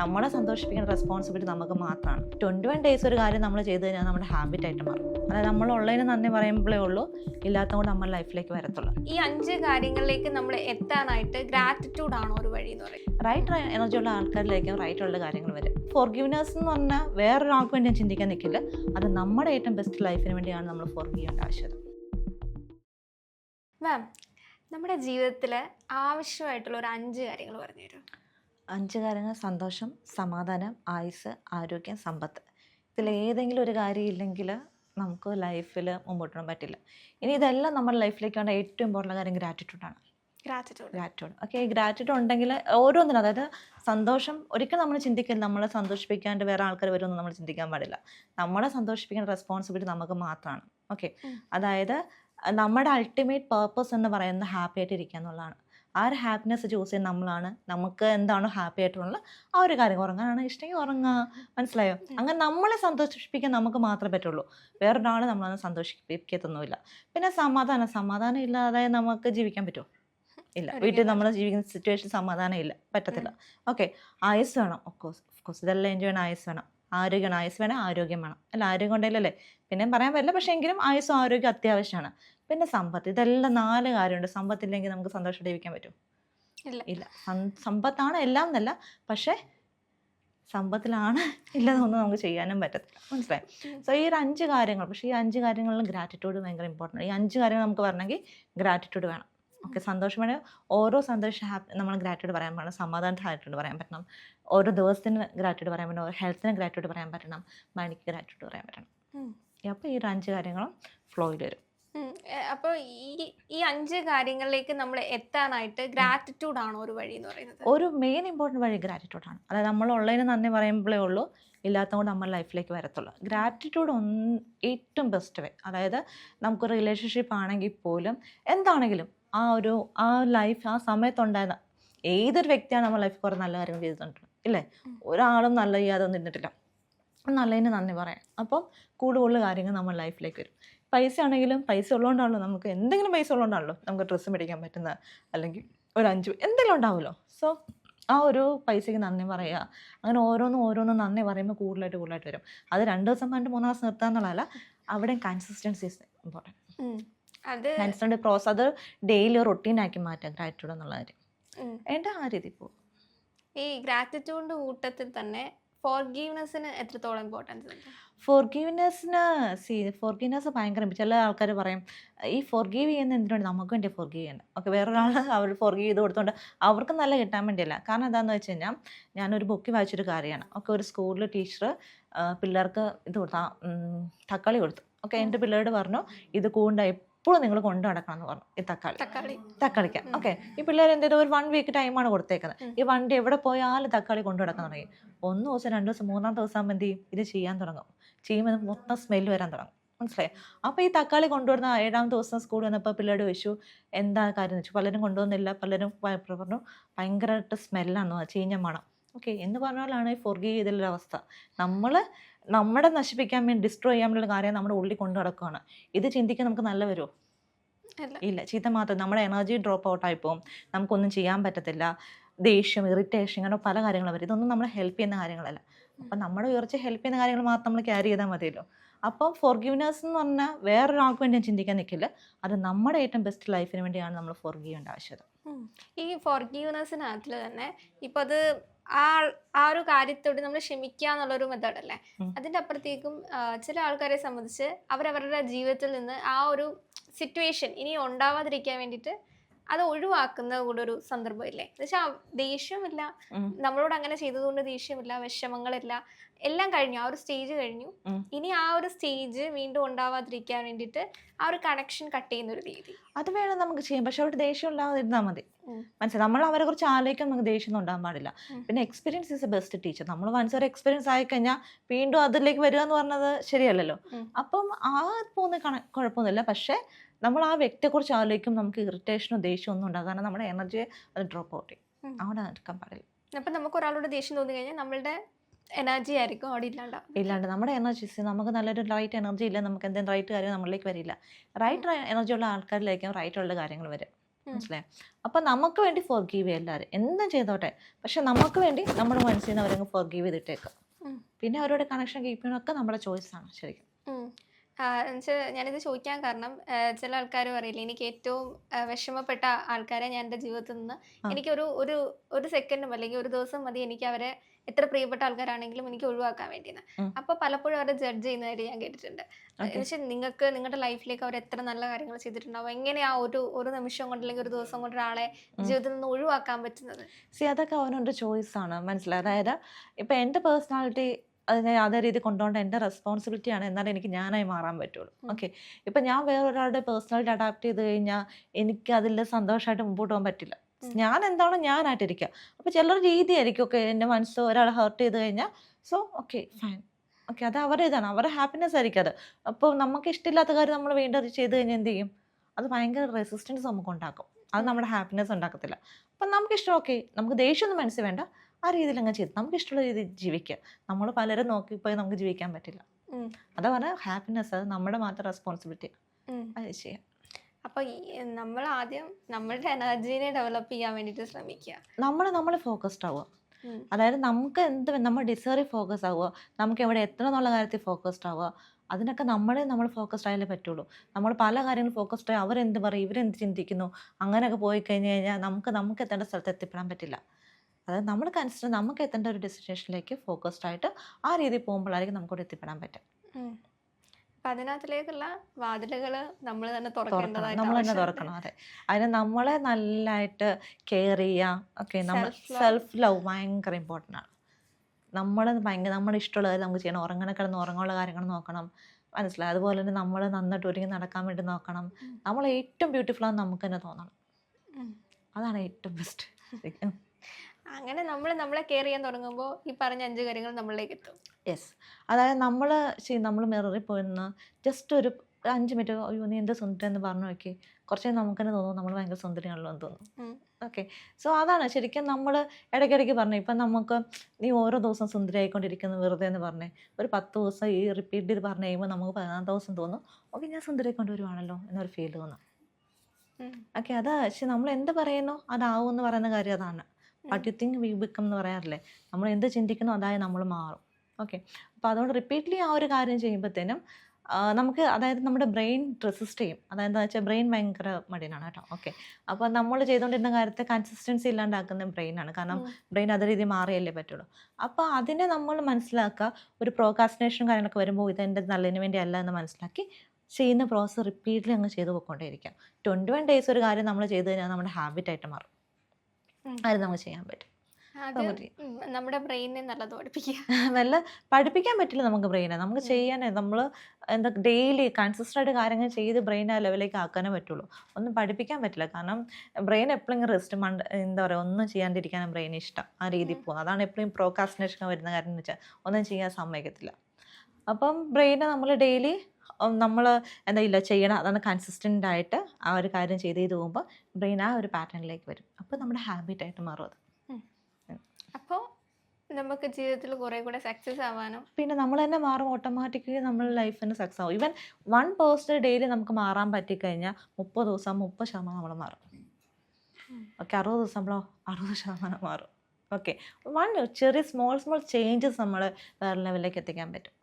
നമ്മളെ സന്തോഷിപ്പിക്കുന്ന റെസ്പോൺസിബിലിറ്റി നമുക്ക് മാത്രമാണ്. ട്വന്റി വൺ ഡേയ്സ് ഒരു കാര്യം നമ്മൾ ചെയ്ത് കഴിഞ്ഞാൽ നമ്മുടെ ഹാബിറ്റ് ആയിട്ട് മാറും. അതായത് നമ്മൾ ഉള്ളതിന് നന്ദി പറയുമ്പോഴേ ഉള്ളൂ ഇല്ലാത്തതുകൊണ്ട് നമ്മുടെ ലൈഫിലേക്ക് വരത്തുള്ളൂ. ഈ അഞ്ച് കാര്യങ്ങളിലേക്ക് നമ്മൾ എത്താനായിട്ട് ഗ്രാറ്റിറ്റ്യൂഡ് ആണോ ഒരു വഴി എന്ന് പറയുന്നത്? റൈറ്റ് എനർജി ഉള്ള ആൾക്കാരിലേക്കും റൈറ്റ് ഉള്ള കാര്യങ്ങൾ വരും. ഫോർഗീവ്നെസ് എന്ന് പറഞ്ഞാൽ വേറൊരാൾക്ക് വേണ്ടി ഞാൻ ചിന്തിക്കാൻ നിൽക്കില്ല അത് നമ്മുടെ ഏറ്റവും ബെസ്റ്റ് ലൈഫിന് വേണ്ടിയാണ് നമ്മൾ ഫോർഗീവേണ്ട ആവശ്യത മാം നമ്മുടെ ജീവിതത്തിൽ ആവശ്യമായിട്ടുള്ള ഒരു അഞ്ച് കാര്യങ്ങൾ പറഞ്ഞു തരും അഞ്ച് കാര്യങ്ങൾ. സന്തോഷം സമാധാനം ആയുസ് ആരോഗ്യം സമ്പത്ത്. ഇതിൽ ഏതെങ്കിലും ഒരു കാര്യം ഇല്ലെങ്കിൽ നമുക്ക് ലൈഫിൽ മുമ്പോട്ട് പോകാൻ പറ്റില്ല. ഇനി ഇതെല്ലാം നമ്മുടെ ലൈഫിലേക്ക് വേണ്ട ഏറ്റവും ഇമ്പോർട്ടന്റ് കാര്യം ഗ്രാറ്റിറ്റ്യൂഡാണ് ഗ്രാറ്റിറ്റ്യൂഡ് ഗ്രാറ്റിറ്റ്യൂഡ് ഓക്കെ ഗ്രാറ്റിറ്റ്യൂഡ് ഉണ്ടെങ്കിൽ ഓരോന്നിനും അതായത് സന്തോഷം ഒരിക്കലും നമ്മൾ ചിന്തിക്കില്ല നമ്മളെ സന്തോഷിപ്പിക്കാണ്ട് വേറെ ആൾക്കാർ വരുമെന്ന് നമ്മൾ ചിന്തിക്കാൻ പാടില്ല. നമ്മളെ സന്തോഷിപ്പിക്കേണ്ട റെസ്പോൺസിബിലിറ്റി നമുക്ക് മാത്രമാണ്. ഓക്കെ അതായത് നമ്മുടെ അൾട്ടിമേറ്റ് പേർപ്പസ് എന്ന് പറയുന്നത് ഹാപ്പി ആയിട്ട് ഇരിക്കുക എന്നുള്ളതാണ്. ആ ഒരു ഹാപ്പിനെസ് ചൂസ് ചെയ്യുന്ന നമ്മളാണ്. നമുക്ക് എന്താണോ ഹാപ്പി ആയിട്ടുള്ള ആ ഒരു കാര്യം ഉറങ്ങാനാണ് ഇഷ്ടമെങ്കിൽ ഉറങ്ങുക മനസ്സിലായോ. അങ്ങനെ നമ്മളെ സന്തോഷിപ്പിക്കാൻ നമുക്ക് മാത്രമേ പറ്റുള്ളൂ. വേറൊരാൾ നമ്മളൊന്നും സന്തോഷിപ്പിക്കത്തൊന്നുമില്ല. പിന്നെ സമാധാനം സമാധാനം ഇല്ലാതെ നമുക്ക് ജീവിക്കാൻ പറ്റുമോ? ഇല്ല. വീട്ടിൽ നമ്മൾ ജീവിക്കുന്ന സിറ്റുവേഷൻ സമാധാനം ഇല്ല. പറ്റത്തില്ല. ഓക്കെ ആയുസ് വേണം. ഓഫ്കോഴ്സ് ഓഫ്കോഴ്സ് ഇതെല്ലാം എൻജോയ് ചെയ്യണം ആയുസ് വേണം. ആരോഗ്യമാണ്. ആയുസ് വേണം ആരോഗ്യം വേണം. അല്ല ആരോഗ്യം ഉണ്ടെങ്കിലല്ലേ പിന്നെ പറയാൻ പറ്റില്ല. പക്ഷേ എങ്കിലും ആയുസ്സും ആരോഗ്യം അത്യാവശ്യമാണ്. പിന്നെ സമ്പത്ത് ഇതെല്ലാം നാല് കാര്യമുണ്ട്. സമ്പത്തില്ലെങ്കിൽ നമുക്ക് സന്തോഷമായിട്ട് ജീവിക്കാൻ പറ്റും ഇല്ല. സമ്പത്താണ് എല്ലാം എന്നല്ല. പക്ഷേ സമ്പത്തിലാണ് ഇല്ലെന്നൊന്നും നമുക്ക് ചെയ്യാനും പറ്റത്തില്ല. മനസ്സിലായി. സോ ഈ ഒരു അഞ്ച് കാര്യങ്ങൾ പക്ഷേ ഈ അഞ്ച് കാര്യങ്ങളിലും ഗ്രാറ്റിറ്റ്യൂഡ് ഭയങ്കര ഇമ്പോർട്ടന്റ് ഈ അഞ്ച് കാര്യങ്ങൾ നമുക്ക് വരണമെങ്കിൽ ഗ്രാറ്റിറ്റ്യൂഡ് വേണം. ഓക്കെ സന്തോഷം വേണേൽ ഓരോ സന്തോഷം ഹാപ്പി നമ്മൾ ഗ്രാറ്റിറ്റ്യൂഡ് പറയാൻ പറ്റണം സമാധാനത്തിന് ഗ്രാറ്റിറ്റ്യൂഡ് പറയാൻ പറ്റണം. ഓരോ ദിവസത്തിന് ഗ്രാറ്റിറ്റ്യൂഡ് പറയാൻ പറ്റണം. ഓരോ ഹെൽത്തിന് ഗ്രാറ്റിറ്റ്യൂഡ് പറയാൻ പറ്റണം. മണിക്ക് ഗ്രാറ്റിറ്റ്യൂഡ് പറയാൻ പറ്റണം. അപ്പോൾ ഈ ഒരു അഞ്ച് കാര്യങ്ങളും ഫ്ലോയിൽ വരും. അപ്പോൾ ഈ ഈ അഞ്ച് കാര്യങ്ങളിലേക്ക് നമ്മൾ എത്താനായിട്ട് ഗ്രാറ്റിറ്റ്യൂഡ് ആണോ ഒരു വഴി എന്ന് പറയുന്നത്? ഒരു മെയിൻ ഇമ്പോർട്ടന്റ് വഴി ഗ്രാറ്റിറ്റ്യൂഡ് ആണ്. അതായത് നമ്മൾ ഉള്ളതിന് നന്ദി പറയുമ്പോഴേ ഉള്ളൂ. ഇല്ലാത്തതുകൊണ്ട് നമ്മൾ ലൈഫിലേക്ക് വരത്തുള്ളൂ. ഗ്രാറ്റിറ്റ്യൂഡ് ഒന്ന് ഏറ്റവും ബെസ്റ്റ് വേ അതായത് നമുക്ക് റിലേഷൻഷിപ്പ് ആണെങ്കിൽ പോലും എന്താണെങ്കിലും ആ ഒരു ആ ലൈഫ് ആ സമയത്തുണ്ടായിരുന്ന ഏതൊരു വ്യക്തിയാണ് നമ്മൾ ലൈഫിൽ കുറേ നല്ല കാര്യങ്ങൾ ചെയ്തിട്ടുണ്ട്. ഇല്ലേ? ഒരാളും നല്ല ചെയ്യാതെ ഒന്നും ഇരുന്നിട്ടില്ല നല്ലതിന് നന്ദി പറയാം അപ്പം കൂടുതൽ കാര്യങ്ങൾ നമ്മൾ ലൈഫിലേക്ക് വരും. പൈസ ആണെങ്കിലും പൈസ ഉള്ളതുകൊണ്ടാണല്ലോ നമുക്ക് എന്തെങ്കിലും പൈസ ഉള്ളതുകൊണ്ടാണല്ലോ നമുക്ക് ഡ്രസ്സ് മേടിക്കാൻ പറ്റുന്ന അല്ലെങ്കിൽ ഒരു അഞ്ച് എന്തെങ്കിലും ഉണ്ടാവുമല്ലോ. സോ ആ ഒരു പൈസയ്ക്ക് നന്ദി പറയുക. അങ്ങനെ ഓരോന്നും ഓരോന്നും നന്ദി പറയുമ്പോൾ കൂടുതലായിട്ട് കൂടുതലായിട്ട് വരും. അത് രണ്ട് ദിവസം പണ്ട് മൂന്നാം ദിവസം നിർത്തുക എന്നുള്ളതല്ല അവിടെ കൺസിസ്റ്റൻസി ഇമ്പോർട്ടന്റ് ഉം. അത് കൺസിസ്റ്റന്റ് പ്രോസസ് അത് ഡെയിലി റൊട്ടീനാക്കി മാറ്റാം ഗ്രാറ്റിറ്റ്യൂഡ് എന്നുള്ള കാര്യം. എന്റെ ആ രീതി പോകും ഈ ഗ്രാറ്റിറ്റ്യൂഡിന്റെ കൂട്ടത്തിൽ തന്നെ ഫോർഗീവ്നെസ്സിന് എത്രത്തോളം ഇമ്പോർട്ടൻസ് ഉണ്ട്? ഫോർഗീവ്നെസ്സിന് സി ഫോർഗീവ്നെസ് ഭയങ്കര. ചില ആൾക്കാർ പറയും ഈ ഫോർഗീവ് ചെയ്യുന്ന എന്തിനാണ് നമുക്ക് വേണ്ടി ഫോർഗീവ് ചെയ്യണം. ഓക്കെ വേറൊരാൾ അവർ ഫോർഗീവ് ചെയ്ത് കൊടുത്തോണ്ട് അവർക്ക് നല്ല കിട്ടാൻ വേണ്ടിയല്ല കാരണം എന്താണെന്ന് വെച്ച് കഴിഞ്ഞാൽ ഞാനൊരു ബുക്ക് വായിച്ചൊരു കാര്യമാണ്. ഓക്കെ ഒരു സ്കൂളിൽ ടീച്ചർ പിള്ളേർക്ക് ഇത് കൊടുത്ത തക്കാളി കൊടുത്തു. ഓക്കെ എന്റെ പിള്ളേരോട് പറഞ്ഞു ഇത് കൂണ്ട എപ്പോഴും നിങ്ങൾ കൊണ്ടു നടക്കണം എന്ന് പറഞ്ഞു ഈ തക്കാളി. തക്കാളി. തക്കാളിക്ക്. ഓക്കെ ഈ പിള്ളേർ എന്തെങ്കിലും ഒരു വൺ വീക്ക് ടൈമാണ് കൊടുത്തേക്കുന്നത്. ഈ വണ്ടി എവിടെ പോയാലും തക്കാളി കൊണ്ടു നടക്കാൻ തുടങ്ങി. ഒന്ന് ദിവസം രണ്ട് ദിവസം മൂന്നാം ദിവസം ആകുമ്പോൾ എന്ത് ചെയ്യും? ഇത് ചെയ്യാൻ തുടങ്ങും. ചെയ്യുമ്പോൾ മൊത്തം സ്മെല്ല് വരാൻ തുടങ്ങും. മനസ്സിലായി? അപ്പോൾ ഈ തക്കാളി കൊണ്ടുവരുന്ന ഏഴാം ദിവസം സ്കൂൾ വന്നപ്പോൾ പിള്ളേരോട് ചോദിച്ചു എന്താ കാര്യം? എന്ന് വെച്ചു പലരും കൊണ്ടുവന്നില്ല. പലരും പറഞ്ഞു ഭയങ്കരമായിട്ട് സ്മെല്ലാണ് ചീഞ്ഞ മണം. ഓക്കെ എന്ന് പറഞ്ഞാലാണ് ഈ ഫോർഗീവ് ചെയ്തിട്ടുള്ള അവസ്ഥ നമ്മൾ നമ്മുടെ നശിപ്പിക്കാൻ വേണ്ടി ഡിസ്ട്രോയ് ചെയ്യാൻ വേണ്ടിയുള്ള കാര്യം നമ്മുടെ ഉള്ളിൽ കൊണ്ടു നടക്കുകയാണ്. ഇത് ചിന്തിക്കാൻ നമുക്ക് നല്ല വരുമോ ഇല്ല. ചീത്ത മാത്രം. നമ്മുടെ എനർജി ഡ്രോപ്പ് ഔട്ട് ആയി പോകും. നമുക്കൊന്നും ചെയ്യാൻ പറ്റത്തില്ല. ദേഷ്യം ഇറിറ്റേഷൻ അങ്ങനെ പല കാര്യങ്ങളും വരും. ഇതൊന്നും നമ്മളെ ഹെൽപ്പ് ചെയ്യുന്ന കാര്യങ്ങളല്ല. അപ്പം നമ്മുടെ ഉയർച്ച ഹെൽപ്പ് ചെയ്യുന്ന കാര്യങ്ങൾ മാത്രം നമ്മൾ ക്യാരി ചെയ്താൽ മതിയല്ലോ. അപ്പം ഫോർഗീവ്നെസ് എന്ന് പറഞ്ഞാൽ വേറൊരാൾക്ക് വേണ്ടി ഞാൻ ചിന്തിക്കാൻ നിൽക്കില്ല. അത് നമ്മുടെ ഏറ്റവും ബെസ്റ്റ് ലൈഫിന് വേണ്ടിയാണ് നമ്മൾ ഫോർഗീവ് ചെയ്യേണ്ട ആവശ്യത ഈ ഈ ഫോർഗീവ്നെസ്സിനകത്തിൽ തന്നെ ഇപ്പോൾ അത് ആ ആ ഒരു കാര്യത്തോട് നമ്മൾ ക്ഷമിക്കുക എന്നുള്ളൊരു മെത്തേഡ് അല്ലേ ഉം. അതിന്റെ അപ്പുറത്തേക്കും ചില ആൾക്കാരെ സംബന്ധിച്ച് അവരവരുടെ ജീവിതത്തിൽ നിന്ന് ആ ഒരു സിറ്റുവേഷൻ ഇനി ഉണ്ടാവാതിരിക്കാൻ വേണ്ടിയിട്ട് അത് ഒഴിവാക്കുന്ന കൂടെ ഒരു സന്ദർഭമില്ലേ എന്നുവെച്ചാൽ ദേഷ്യമില്ല. നമ്മളോട് അങ്ങനെ ചെയ്തതുകൊണ്ട് ദേഷ്യമില്ല വിഷമങ്ങളില്ല. എല്ലാം കഴിഞ്ഞു. ആ ഒരു സ്റ്റേജ് കഴിഞ്ഞു. ഇനി ആ ഒരു സ്റ്റേജ് വീണ്ടും ഉണ്ടാവാതിരിക്കാൻ വേണ്ടിയിട്ട് ആ ഒരു കണക്ഷൻ കട്ട് ചെയ്യുന്ന ഒരു രീതി. അത് വേണം നമുക്ക് ചെയ്യാം പക്ഷെ അവിടെ ദേഷ്യം ഉണ്ടാവാതിരുന്നാൽ മതി. മനസ്സിലായി നമ്മൾ അവരെ കുറിച്ച് ആലോചിക്കാൻ നമുക്ക് ദേഷ്യം ഒന്നും ഉണ്ടാകാൻ പാടില്ല. പിന്നെ experience is a best teacher നമ്മൾ വൺസ് ഒരു എക്സ്പീരിയൻസ് ആയി കഴിഞ്ഞാൽ വീണ്ടും അതിലേക്ക് വരിക എന്ന് പറഞ്ഞത് ശരിയല്ലല്ലോ. അപ്പം ആ പോകുന്ന കണ കുഴപ്പമൊന്നുമില്ല. പക്ഷേ നമ്മൾ ആ വ്യക്തിയെക്കുറിച്ച് ആലോചിക്കും നമുക്ക് ഇറിറ്റേഷനോ ദേഷ്യമോ ഒന്നും ഉണ്ടാകും കാരണം നമ്മുടെ എനർജിയെ അത് ഡ്രോപ്പ് ഔട്ട് ചെയ്യും. അവിടെ എടുക്കാൻ പാടില്ല. അപ്പം നമുക്ക് ഒരാളോട് ദേഷ്യം തോന്നി കഴിഞ്ഞാൽ നമ്മളുടെ എനർജി ആയിരിക്കും അവിടെ ഇല്ലാണ്ട് ഇല്ലാണ്ട് നമ്മുടെ എനർജീസ് നമുക്ക് നല്ലൊരു റൈറ്റ് എനർജി ഇല്ല നമുക്ക് എന്തെങ്കിലും റൈറ്റ് കാര്യം നമ്മളിലേക്ക് വരില്ല. റൈറ്റ് എനർജി ഉള്ള ആൾക്കാരിലേക്കും റൈറ്റ് ഉള്ള കാര്യങ്ങൾ വരും മനസ്സിലായോ? അപ്പം നമുക്ക് വേണ്ടി ഫോർഗീവ് എല്ലാവരും. എന്തും ചെയ്തോട്ടെ. പക്ഷെ നമുക്ക് വേണ്ടി നമ്മുടെ മനസ്സിൽ നിന്ന് അവരങ്ങ് ഫോർഗീവ് ചെയ്തിട്ടേക്കും പിന്നെ അവരോട് കണക്ഷൻ കീപ്പ് ചെയ്യണമൊക്കെ നമ്മുടെ ചോയ്സാണ് ശരിക്കും. ഞാനിത് ചോദിക്കാൻ കാരണം ആ, ചില ആൾക്കാർ പറയില്ല എനിക്ക് ഏറ്റവും ആ, വിഷമപ്പെട്ട ആൾക്കാരെ ഞാൻ എന്റെ ജീവിതത്തിൽ നിന്ന് എനിക്ക് ഒരു ഒരു ഒരു സെക്കൻഡും അല്ലെങ്കിൽ ഒരു ദിവസം മതി എനിക്ക് അവരെ എത്ര പ്രിയപ്പെട്ട ആൾക്കാരാണെങ്കിലും എനിക്ക് ഒഴിവാക്കാൻ വേണ്ടിയെന്ന് ഉം. അപ്പോൾ പലപ്പോഴും അവരെ ജഡ്ജ് ചെയ്യുന്നതായിട്ട് ഞാൻ കേട്ടിട്ടുണ്ട്. എന്നുവെച്ചാൽ നിങ്ങൾക്ക് നിങ്ങളുടെ ലൈഫിലേക്ക് അവർ എത്ര നല്ല കാര്യങ്ങൾ ചെയ്തിട്ടുണ്ടാവും? എങ്ങനെയാ ആ ഒരു ഒരു നിമിഷം കൊണ്ട് അല്ലെങ്കിൽ ഒരു ദിവസം കൊണ്ട് ഒരാളെ ജീവിതത്തിൽ നിന്ന് ഒഴിവാക്കാൻ പറ്റുന്നത്? സി അതൊക്കെ ചോയ്സ് ആണ്. മനസ്സിലായത് അതായത് ഇപ്പം എന്റെ പേഴ്സണാലിറ്റി അതിനെ അതേ രീതി കൊണ്ടുപോകേണ്ട എന്റെ റെസ്പോൺസിബിലിറ്റി ആണ് എന്നാലേ എനിക്ക് ഞാനായി മാറാൻ പറ്റുള്ളൂ. ഓക്കെ ഇപ്പം ഞാൻ വേറൊരാളുടെ പേഴ്സണാലിറ്റി അഡാപ്റ്റ് ചെയ്ത് കഴിഞ്ഞാൽ എനിക്ക് അതിൽ സന്തോഷമായിട്ട് മുമ്പോട്ട് പോകാൻ പറ്റില്ല. ഞാൻ എന്താണോ ഞാനായിട്ടിരിക്കുക. അപ്പോൾ ചിലർ രീതിയായിരിക്കും ഓക്കെ എന്റെ മനസ്സ് ഒരാൾ ഹേർട്ട് ചെയ്ത് കഴിഞ്ഞാൽ സോ ഓക്കെ ഫൈൻ ഓക്കെ അത് അവരുടെ ഇതാണ് അവരുടെ ഹാപ്പിനെസ് ആയിരിക്കും അത്. അപ്പോൾ നമുക്ക് ഇഷ്ടമില്ലാത്ത കാര്യം നമ്മൾ വീണ്ടും അത് ചെയ്ത് കഴിഞ്ഞാൽ എന്ത് ചെയ്യും? അത് ഭയങ്കര റെസിസ്റ്റൻസ് നമുക്ക് ഉണ്ടാക്കും. അത് നമ്മുടെ ഹാപ്പിനെസ് ഉണ്ടാക്കത്തില്ല. അപ്പം നമുക്ക് ഇഷ്ടം ഓക്കെ നമുക്ക് ദേഷ്യമൊന്നും മനസ്സിൽ വേണ്ട. ആ രീതിയിൽ അങ്ങ് ചെയ്ത്. നമുക്ക് ഇഷ്ടമുള്ള രീതിയിൽ ജീവിക്കുക നമ്മൾ പലരും നോക്കിപ്പോയി നമുക്ക് ജീവിക്കാൻ പറ്റില്ല. അതാ പറഞ്ഞാൽ ഹാപ്പിനെസ് അത് നമ്മുടെ മാത്രം റെസ്പോൺസിബിലിറ്റി. അത് ചെയ്യാം. അപ്പോൾ നമ്മൾ ആദ്യം നമ്മളുടെ എനർജീനെ ഡെവലപ്പ് ചെയ്യാൻ വേണ്ടിയിട്ട് ശ്രമിക്കുക. നമ്മൾ നമ്മൾ ഫോക്കസ്ഡ് ആവുക. അതായത് നമുക്ക് എന്ത് നമ്മൾ ഡിസേർവ് ഫോക്കസ് ആവുക. നമുക്ക് എവിടെ എത്ര എന്നുള്ള കാര്യത്തിൽ ഫോക്കസ്ഡ് ആവുക. അതിനൊക്കെ നമ്മളെ നമ്മൾ ഫോക്കസ്ഡ് ആയാലേ പറ്റുള്ളൂ. നമ്മൾ പല കാര്യങ്ങളും ഫോക്കസ്ഡ് ആയി അവരെന്ത് പറയും? ഇവരെന്ത് ചിന്തിക്കുന്നു? അങ്ങനെയൊക്കെ പോയി കഴിഞ്ഞ് കഴിഞ്ഞാൽ നമുക്ക് നമുക്ക് എത്തേണ്ട സ്ഥലത്ത് എത്തിപ്പെടാൻ പറ്റില്ല. അതായത് നമ്മൾ കൺസിഡർ നമുക്ക് എത്തേണ്ട ഒരു ഡെസ്റ്റിനേഷനിലേക്ക് ഫോക്കസ്ഡ് ആയിട്ട് ആ രീതിയിൽ പോകുമ്പോഴായിരിക്കും നമുക്കവിടെ എത്തിപ്പെടാൻ പറ്റും. അപ്പൊ അതിനകത്തിലേക്കുള്ള വാതിലുകൾ നമ്മൾ തന്നെ തുറക്കണം. തുറക്കേണ്ടതായിട്ട് നമ്മൾ തന്നെ തുറക്കണം. അതെ. അതിന് നമ്മളെ നല്ലതായിട്ട് കെയർ ചെയ്യുക. ഓക്കെ നമ്മൾ സെൽഫ് ലവ് ഭയങ്കര ഇമ്പോർട്ടന്റ് ആണ്. നമ്മൾ ഭയങ്കര നമ്മുടെ ഇഷ്ടമുള്ള കാര്യം നമുക്ക് ചെയ്യണം. ഉറങ്ങണ കിടന്ന് ഉറങ്ങാനുള്ള കാര്യങ്ങൾ നോക്കണം. മനസ്സിലായി? അതുപോലെ തന്നെ നമ്മൾ നന്നായിട്ട് ഒരുങ്ങി നടക്കാൻ വേണ്ടി നോക്കണം. നമ്മൾ ഏറ്റവും ബ്യൂട്ടിഫുൾ ആണെന്ന് നമുക്ക് തന്നെ തോന്നണം. അതാണ് ഏറ്റവും ബെസ്റ്റ് അങ്ങനെ നമ്മൾ നമ്മളെ കെയർ ചെയ്യാൻ തുടങ്ങുമ്പോൾ ഈ പറഞ്ഞ അഞ്ച് കാര്യങ്ങൾ നമ്മളിലേക്ക് എത്തും. യെസ് അതായത് നമ്മൾ നമ്മൾ മിററിൽ പോയിരുന്ന ജസ്റ്റ് ഒരു അഞ്ച് മിനിറ്റ് അയ്യോ നീ എന്ത് സുന്ദരം എന്ന് പറഞ്ഞു നോക്കി. കുറച്ച് നമുക്ക് തന്നെ തോന്നും നമ്മൾ ഭയങ്കര സുന്ദരിയാണല്ലോ എന്ന് തോന്നും. ഓക്കെ സോ അതാണ് ശരിക്കും നമ്മൾ ഇടയ്ക്കിടയ്ക്ക് പറഞ്ഞു ഇപ്പം നമുക്ക് നീ ഓരോ ദിവസം സുന്ദരിയായിക്കൊണ്ടിരിക്കുന്നു വെറുതെ എന്ന് പറഞ്ഞേ. ഒരു പത്ത് ദിവസം ഈ റിപ്പീറ്റ് ചെയ്ത് പറഞ്ഞു കഴിയുമ്പോൾ നമുക്ക് പതിനാറ് ദിവസം തോന്നും ഓക്കെ ഞാൻ സുന്ദരിയായിക്കൊണ്ട് വരുവാണല്ലോ എന്നൊരു ഫീൽ തോന്നും. ഓക്കെ അതാ പക്ഷെ നമ്മൾ എന്ത് പറയുന്നു? അതാവും എന്ന് പറയുന്ന കാര്യം അതാണ്. What you think we become എന്ന് പറയാറില്ലേ? നമ്മൾ എന്ത് ചിന്തിക്കുന്നു അതായത് നമ്മൾ മാറും. ഓക്കെ അപ്പോൾ അതുകൊണ്ട് റിപ്പീറ്റ്ലി ആ ഒരു കാര്യം ചെയ്യുമ്പോഴത്തേനും നമുക്ക് അതായത് നമ്മുടെ ബ്രെയിൻ റെസിസ്റ്റ് ചെയ്യും. അതായത് എന്താ വെച്ചാൽ ബ്രെയിൻ ഭയങ്കര മടിയനാണ് കേട്ടോ. ഓക്കെ അപ്പോൾ നമ്മൾ ചെയ്തുകൊണ്ടിരുന്ന കാര്യത്തെ കൺസിസ്റ്റൻസി ഇല്ലാണ്ടാക്കുന്ന ബ്രെയിനാണ് കാരണം ബ്രെയിൻ അതേ രീതി മാറിയല്ലേ പറ്റുള്ളൂ. അപ്പോൾ അതിനെ നമ്മൾ മനസ്സിലാക്കുക ഒരു പ്രോകാസ്റ്റിനേഷൻ കാര്യങ്ങളൊക്കെ വരുമ്പോൾ ഇതെന്റെ നല്ലതിന് വേണ്ടി അല്ല എന്ന് മനസ്സിലാക്കി ചെയ്യുന്ന പ്രോസസ്സ് റിപ്പീറ്റ്ലി അങ്ങ് ചെയ്ത് പോയിക്കൊണ്ടേയിരിക്കാം ട്വന്റി വൺ ഡേയ്സ് ഒരു കാര്യം നമ്മൾ ചെയ്ത് കഴിഞ്ഞാൽ നമ്മുടെ ഹാബിറ്റായിട്ട് മാറും. അത് നമുക്ക് ചെയ്യാൻ പറ്റും. നമ്മുടെ ബ്രെയിനെ നല്ലത് പഠിപ്പിക്കുക. നല്ല പഠിപ്പിക്കാൻ പറ്റില്ല നമുക്ക് ബ്രെയിനെ. നമുക്ക് ചെയ്യാനേ നമ്മൾ എന്താ ഡെയിലി കൺസിസ്റ്റന്റ് ആയിട്ട് കാര്യങ്ങൾ ചെയ്ത് ബ്രെയിൻ ആ ലെവലിലേക്ക് ആക്കാനേ പറ്റുള്ളൂ. ഒന്നും പഠിപ്പിക്കാൻ പറ്റില്ല. കാരണം ബ്രെയിൻ എപ്പോഴും റെസ്റ്റ് മണ്ട് എന്താ പറയുക ഒന്നും ചെയ്യാണ്ടിരിക്കാനും ബ്രെയിൻ ഇഷ്ടം. ആ രീതി പോകും പോകുന്നത്. അതാണ് എപ്പോഴും പ്രോകാസ്റ്റിനേഷൻ വരുന്ന കാര്യം എന്ന് വെച്ചാൽ ഒന്നും ചെയ്യാൻ സമ്മതിക്കത്തില്ല. അപ്പം ബ്രെയിനെ നമ്മൾ ഡെയിലി നമ്മൾ എന്താ ഇല്ല ചെയ്യണം അതാണ് കൺസിസ്റ്റന്റ് ആയിട്ട് ആ ഒരു കാര്യം ചെയ്ത് ചെയ്ത് പോകുമ്പോൾ ബ്രെയിൻ ആ ഒരു പാറ്റേണിലേക്ക് വരും. അപ്പോൾ നമ്മുടെ ഹാബിറ്റായിട്ട് മാറും അത്. അപ്പോൾ നമുക്ക് ജീവിതത്തിൽ കുറേ കൂടെ സക്സസ് ആവാനും പിന്നെ നമ്മൾ തന്നെ മാറും ഓട്ടോമാറ്റിക്കലി നമ്മൾ ലൈഫിന് സക്സസ് ആവും. ഈവൻ വൺ പേഴ്സൺ ഡെയിലി നമുക്ക് മാറാൻ പറ്റിക്കഴിഞ്ഞാൽ മുപ്പത് ദിവസം മുപ്പത് ശതമാനം നമ്മൾ മാറും. ഓക്കെ അറുപത് ദിവസം നമ്മളോ അറുപത് ശതമാനം മാറും. ഓക്കെ വൺ ചെറിയ സ്മോൾ സ്മോൾ ചേഞ്ചസ് നമ്മൾ വേറെ ലെവലിലേക്ക് എത്തിക്കാൻ പറ്റും.